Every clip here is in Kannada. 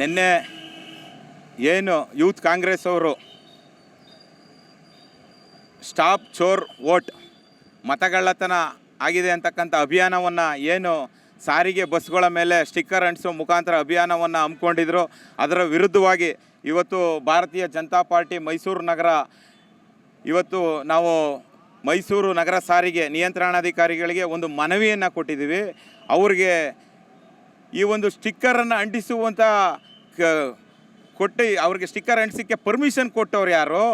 ನಿನ್ನೆ ಏನು ಯೂತ್ ಕಾಂಗ್ರೆಸ್ ಅವರು ಸ್ಟಾಪ್ ಚೋರ್ ವೋಟ್ ಮತಗಳ್ಳತನ ಆಗಿದೆ ಅಂತಕ್ಕಂಥ ಅಭಿಯಾನವನ್ನು ಏನು ಸಾರಿಗೆ ಬಸ್ಗಳ ಮೇಲೆ ಸ್ಟಿಕ್ಕರ್ ಅಂಟಿಸೋ ಮುಖಾಂತರ ಅಭಿಯಾನವನ್ನು ಹಮ್ಮಿಕೊಂಡಿದ್ರು. ಅದರ ವಿರುದ್ಧವಾಗಿ ಇವತ್ತು ಭಾರತೀಯ ಜನತಾ ಪಾರ್ಟಿ ಮೈಸೂರು ನಗರ ಇವತ್ತು ನಾವು ಮೈಸೂರು ನಗರ ಸಾರಿಗೆ ನಿಯಂತ್ರಣಾಧಿಕಾರಿಗಳಿಗೆ ಒಂದು ಮನವಿಯನ್ನು ಕೊಟ್ಟಿದ್ದೀವಿ. ಅವ್ರಿಗೆ ಈ ಒಂದು ಸ್ಟಿಕ್ಕರನ್ನು ಅಂಟಿಸುವಂಥ ಕೊಟ್ಟು, ಅವ್ರಿಗೆ ಸ್ಟಿಕ್ಕರ್ ಅಂಟಿಸೋಕ್ಕೆ ಪರ್ಮಿಷನ್ ಕೊಟ್ಟವ್ರು ಯಾರು?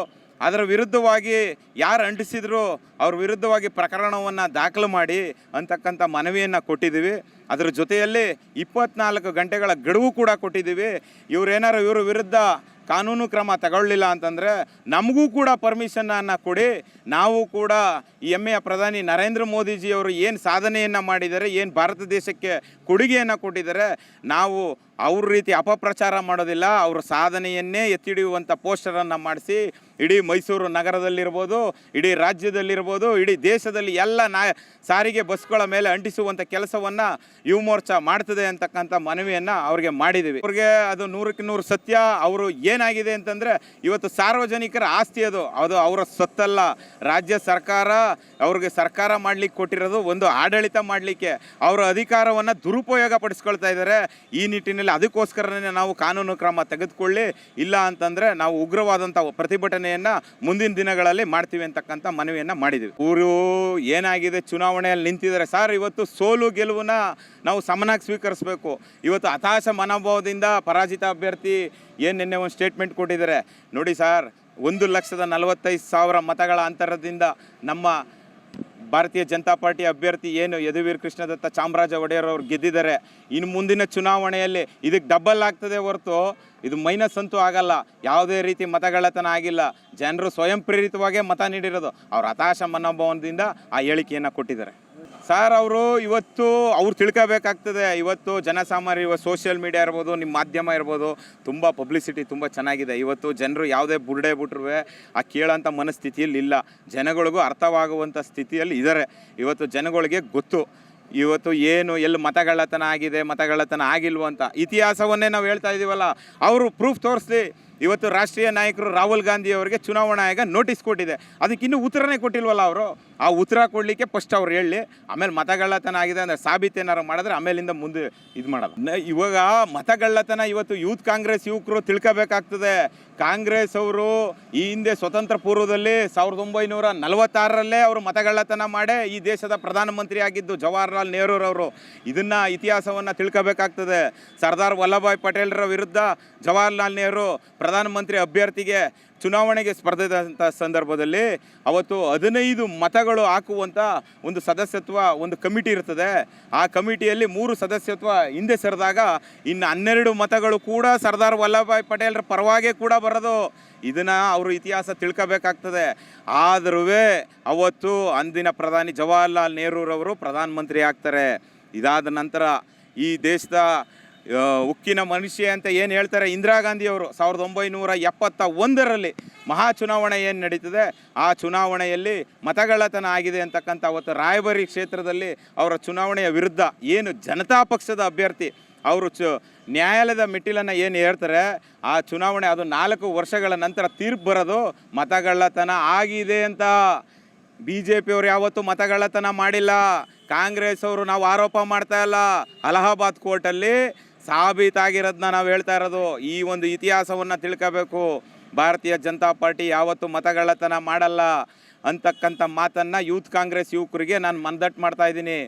ಅದರ ವಿರುದ್ಧವಾಗಿ ಯಾರು ಅಂಟಿಸಿದ್ರು ಅವ್ರ ವಿರುದ್ಧವಾಗಿ ಪ್ರಕರಣವನ್ನು ದಾಖಲು ಮಾಡಿ ಅಂತಕ್ಕಂಥ ಮನವಿಯನ್ನು ಕೊಟ್ಟಿದ್ದೀವಿ. ಅದರ ಜೊತೆಯಲ್ಲಿ ಇಪ್ಪತ್ನಾಲ್ಕು ಗಂಟೆಗಳ ಗಡುವು ಕೂಡ ಕೊಟ್ಟಿದ್ದೀವಿ. ಇವರೇನಾರು ಇವ್ರ ವಿರುದ್ಧ ಕಾನೂನು ಕ್ರಮ ತಗೊಳ್ಳಿಲ್ಲ ಅಂತಂದರೆ ನಮಗೂ ಕೂಡ ಪರ್ಮಿಷನನ್ನು ಕೊಡಿ. ನಾವು ಕೂಡ ಈ ಹೆಮ್ಮೆಯ ಪ್ರಧಾನಿ ನರೇಂದ್ರ ಮೋದಿಜಿಯವರು ಏನು ಸಾಧನೆಯನ್ನು ಮಾಡಿದ್ದಾರೆ, ಏನು ಭಾರತ ದೇಶಕ್ಕೆ ಕೊಡುಗೆಯನ್ನು ಕೊಟ್ಟಿದ್ದಾರೆ, ನಾವು ಅವ್ರ ರೀತಿ ಅಪಪ್ರಚಾರ ಮಾಡೋದಿಲ್ಲ, ಅವ್ರ ಸಾಧನೆಯನ್ನೇ ಎತ್ತಿಡಿಯುವಂಥ ಪೋಸ್ಟರನ್ನು ಮಾಡಿಸಿ, ಇಡೀ ಮೈಸೂರು ನಗರದಲ್ಲಿರ್ಬೋದು, ಇಡೀ ರಾಜ್ಯದಲ್ಲಿರ್ಬೋದು, ಇಡೀ ದೇಶದಲ್ಲಿ ಎಲ್ಲ ನಾ, ಸಾರಿಗೆ ಬಸ್ಗಳ ಮೇಲೆ ಅಂಟಿಸುವಂಥ ಕೆಲಸವನ್ನು ಯುವ ಮೋರ್ಚಾ ಮಾಡ್ತದೆ ಅಂತಕ್ಕಂಥ ಮನವಿಯನ್ನು ಅವ್ರಿಗೆ ಮಾಡಿದ್ದೀವಿ ಅವ್ರಿಗೆ ಅದು ನೂರಕ್ಕೆ ನೂರು ಸತ್ಯ, ಅವರು ಏನಾಗಿದೆ ಅಂತಂದರೆ, ಇವತ್ತು ಸಾರ್ವಜನಿಕರ ಆಸ್ತಿ ಅದು. ಅದು ಅವರ ಸೊತ್ತಲ್ಲ ರಾಜ್ಯ ಸರ್ಕಾರ, ಅವ್ರಿಗೆ ಸರ್ಕಾರ ಮಾಡಲಿಕ್ಕೆ ಕೊಟ್ಟಿರೋದು ಒಂದು ಆಡಳಿತ ಮಾಡಲಿಕ್ಕೆ. ಅವರ ಅಧಿಕಾರವನ್ನು ದುರುಪಯೋಗ ಪಡಿಸ್ಕೊಳ್ತಾ ಇದ್ದಾರೆ. ಈ ನಿಟ್ಟಿನಲ್ಲಿ ಅದಕ್ಕೋಸ್ಕರನೇ ನಾವು ಕಾನೂನು ಕ್ರಮ ತೆಗೆದುಕೊಳ್ಳಿ. ಇಲ್ಲ ಅಂತಂದರೆ ನಾವು ಉಗ್ರವಾದಂಥ ಪ್ರತಿಭಟನೆಯನ್ನು ಮುಂದಿನ ದಿನಗಳಲ್ಲಿ ಮಾಡ್ತೀವಿ ಅಂತಕ್ಕಂಥ ಮನವಿಯನ್ನು ಮಾಡಿದ್ದೀವಿ ಊರು ಏನಾಗಿದೆ, ಚುನಾವಣೆಯಲ್ಲಿ ನಿಂತಿದ್ದಾರೆ. ಸರ್, ಇವತ್ತು ಸೋಲು ಗೆಲುವನ್ನ ನಾವು ಸಮನಾಗಿ ಸ್ವೀಕರಿಸಬೇಕು. ಇವತ್ತು ಹತಾಶ ಮನೋಭಾವದಿಂದ ಪರಾಜಿತ ಅಭ್ಯರ್ಥಿ ಏನು ನಿನ್ನೆ ಒಂದು ಸ್ಟೇಟ್ಮೆಂಟ್ ಕೊಟ್ಟಿದ್ದಾರೆ. ನೋಡಿ ಸರ್, ಒಂದು ಲಕ್ಷದ ನಲವತ್ತೈದು ಸಾವಿರ ಮತಗಳ ಅಂತರದಿಂದ ನಮ್ಮ ಭಾರತೀಯ ಜನತಾ ಪಾರ್ಟಿ ಅಭ್ಯರ್ಥಿ ಏನು ಯದುವೀರ್ ಕೃಷ್ಣದತ್ತ ಚಾಮರಾಜ ಒಡೆಯರ್ ಅವರು ಗೆದ್ದಿದ್ದಾರೆ ಇನ್ನು ಮುಂದಿನ ಚುನಾವಣೆಯಲ್ಲಿ ಇದಕ್ಕೆ ಡಬಲ್ ಆಗ್ತದೆ ಹೊರತು ಇದು ಮೈನಸ್ ಅಂತೂ ಆಗಲ್ಲ. ಯಾವುದೇ ರೀತಿ ಮತಗಳತನ ಆಗಿಲ್ಲ. ಜನರು ಸ್ವಯಂ ಪ್ರೇರಿತವಾಗೇ ಮತ ನೀಡಿರೋದು. ಅವ್ರ ಹತಾಶ ಮನೋಭಾವನದಿಂದ ಆ ಹೇಳಿಕೆಯನ್ನು ಕೊಟ್ಟಿದ್ದಾರೆ. ಸರ್ ಅವರು ಇವತ್ತು ಅವ್ರು ತಿಳ್ಕೋಬೇಕಾಗ್ತದೆ. ಇವತ್ತು ಜನಸಾಮಾನ್ಯ ಇವತ್ತು ಸೋಷಿಯಲ್ ಮೀಡಿಯಾ ಇರ್ಬೋದು ನಿಮ್ಮ ಮಾಧ್ಯಮ ಇರ್ಬೋದು, ತುಂಬ ಪಬ್ಲಿಸಿಟಿ ತುಂಬ ಚೆನ್ನಾಗಿದೆ. ಇವತ್ತು ಜನರು ಯಾವುದೇ ಬುರ್ಡೆ ಬಿಟ್ರು ಆ ಕೇಳೋಂಥ ಮನಸ್ಥಿತಿಯಲ್ಲಿ ಇಲ್ಲ. ಜನಗಳಿಗೂ ಅರ್ಥವಾಗುವಂಥ ಸ್ಥಿತಿಯಲ್ಲಿ ಇದ್ದಾರೆ. ಇವತ್ತು ಜನಗಳಿಗೆ ಗೊತ್ತು. ಇವತ್ತು ಏನು, ಎಲ್ಲಿ ಮತಗಳತನ ಆಗಿದೆ ಮತಗಳತನ ಆಗಿಲ್ವ ಅಂತ ಇತಿಹಾಸವನ್ನೇ ನಾವು ಹೇಳ್ತಾ ಇದ್ದೀವಲ್ಲ ಅವರು ಪ್ರೂಫ್ ತೋರಿಸ್ಲಿ. ಇವತ್ತು ರಾಷ್ಟ್ರೀಯ ನಾಯಕರು ರಾಹುಲ್ ಗಾಂಧಿ ಅವರಿಗೆ ಚುನಾವಣಾ ಆಯೋಗ ನೋಟಿಸ್ ಕೊಟ್ಟಿದೆ. ಅದಕ್ಕೆ ಇನ್ನೂ ಉತ್ತರನೇ ಕೊಟ್ಟಿಲ್ವಲ್ಲ ಅವರು? ಆ ಉತ್ತರ ಕೊಡಲಿಕ್ಕೆ ಫಸ್ಟ್ ಅವ್ರು ಹೇಳಿ, ಆಮೇಲೆ ಮತಗಳ್ಳತನ ಆಗಿದೆ ಅಂದರೆ ಸಾಬೀತೇನಾರು ಮಾಡಿದ್ರೆ ಆಮೇಲಿಂದ ಮುಂದೆ ಇದು ಮಾಡೋದು ಇವಾಗ ಮತಗಳ್ಳತನ ಇವತ್ತು ಯೂತ್ ಕಾಂಗ್ರೆಸ್ ಯುವಕರು ತಿಳ್ಕೋಬೇಕಾಗ್ತದೆ. ಕಾಂಗ್ರೆಸ್ ಅವರು ಈ ಹಿಂದೆ ಸ್ವತಂತ್ರ ಪೂರ್ವದಲ್ಲಿ ಸಾವಿರದ ಒಂಬೈನೂರ ನಲವತ್ತಾರರಲ್ಲೇ ಅವರು ಮತಗಳ್ಳತನ ಮಾಡಿ ಈ ದೇಶದ ಪ್ರಧಾನಮಂತ್ರಿ ಆಗಿದ್ದು ಜವಾಹರ್ಲಾಲ್ ನೆಹರೂರವರು ಇದನ್ನು ಇತಿಹಾಸವನ್ನು ತಿಳ್ಕೋಬೇಕಾಗ್ತದೆ. ಸರ್ದಾರ್ ವಲ್ಲಭಾಯ್ ಪಟೇಲ್ರ ವಿರುದ್ಧ ಜವಾಹರ್ಲಾಲ್ ನೆಹರು ಪ್ರಧಾನಮಂತ್ರಿ ಅಭ್ಯರ್ಥಿಗೆ ಚುನಾವಣೆಗೆ ಸ್ಪರ್ಧಿಸಿದಂಥ ಸಂದರ್ಭದಲ್ಲಿ ಅವತ್ತು ಹದಿನೈದು ಮತಗಳು ಹಾಕುವಂಥ ಒಂದು ಸದಸ್ಯತ್ವ, ಒಂದು ಕಮಿಟಿ ಇರ್ತದೆ. ಆ ಕಮಿಟಿಯಲ್ಲಿ ಮೂರು ಸದಸ್ಯತ್ವ ಹಿಂದೆ ಸರಿದಾಗ ಇನ್ನು ಹನ್ನೆರಡು ಮತಗಳು ಕೂಡ ಸರ್ದಾರ್ ವಲ್ಲಭಾಯ್ ಪಟೇಲ್ರ ಪರವಾಗೇ ಕೂಡ ಬರೋದು. ಇದನ್ನು ಅವರು ಇತಿಹಾಸ ತಿಳ್ಕೋಬೇಕಾಗ್ತದೆ. ಆದರೂ ಅವತ್ತು ಅಂದಿನ ಪ್ರಧಾನಿ ಜವಾಹರ್ಲಾಲ್ ನೆಹರೂರವರು ಪ್ರಧಾನಮಂತ್ರಿ ಆಗ್ತಾರೆ. ಇದಾದ ನಂತರ ಈ ದೇಶದ ಉಕ್ಕಿನ ಮನುಷ್ಯ ಅಂತ ಏನು ಹೇಳ್ತಾರೆ? ಇಂದಿರಾ ಗಾಂಧಿಯವರು ಸಾವಿರದ ಒಂಬೈನೂರ ಎಪ್ಪತ್ತ ಒಂದರಲ್ಲಿ ಮಹಾ ಚುನಾವಣೆ ಏನು ನಡೀತದೆ? ಆ ಚುನಾವಣೆಯಲ್ಲಿ ಮತಗಳತನ ಆಗಿದೆ ಅಂತಕ್ಕಂಥ ಅವತ್ತು ರಾಯಬರಿ ಕ್ಷೇತ್ರದಲ್ಲಿ ಅವರ ಚುನಾವಣೆಯ ವಿರುದ್ಧ ಏನು ಜನತಾ ಪಕ್ಷದ ಅಭ್ಯರ್ಥಿ ಅವರು ಚು, ನ್ಯಾಯಾಲಯದ ಮೆಟ್ಟಿಲನ್ನು ಏನು ಹೇಳ್ತಾರೆ? ಆ ಚುನಾವಣೆ ಅದು ನಾಲ್ಕು ವರ್ಷಗಳ ನಂತರ ತೀರ್ಪು ಬರೋದು ಮತಗಳ್ಳತನ ಆಗಿದೆ ಅಂತ. ಬಿ ಜೆ ಪಿಯವರು ಯಾವತ್ತೂ ಮತಗಳ್ಳತನ ಮಾಡಿಲ್ಲ. ಕಾಂಗ್ರೆಸ್ ಅವರು ನಾವು ಆರೋಪ ಮಾಡ್ತಾ ಇಲ್ಲ. ಅಲಹಾಬಾದ್ ಕೋರ್ಟಲ್ಲಿ ಸಾಬೀತಾಗಿರೋದನ್ನ ನಾವು ಹೇಳ್ತಾ ಇರೋದು. ಈ ಒಂದು ಇತಿಹಾಸವನ್ನು ತಿಳ್ಕೋಬೇಕು. ಭಾರತೀಯ ಜನತಾ ಪಾರ್ಟಿ ಯಾವತ್ತೂ ಮತಗಳತನ ಮಾಡಲ್ಲ ಅಂತಕ್ಕಂಥ ಮಾತನ್ನು ಯೂತ್ ಕಾಂಗ್ರೆಸ್ ಯುವಕರಿಗೆ ನಾನು ಮನದಟ್ಟು ಮಾಡ್ತಾ ಇದ್ದೀನಿ.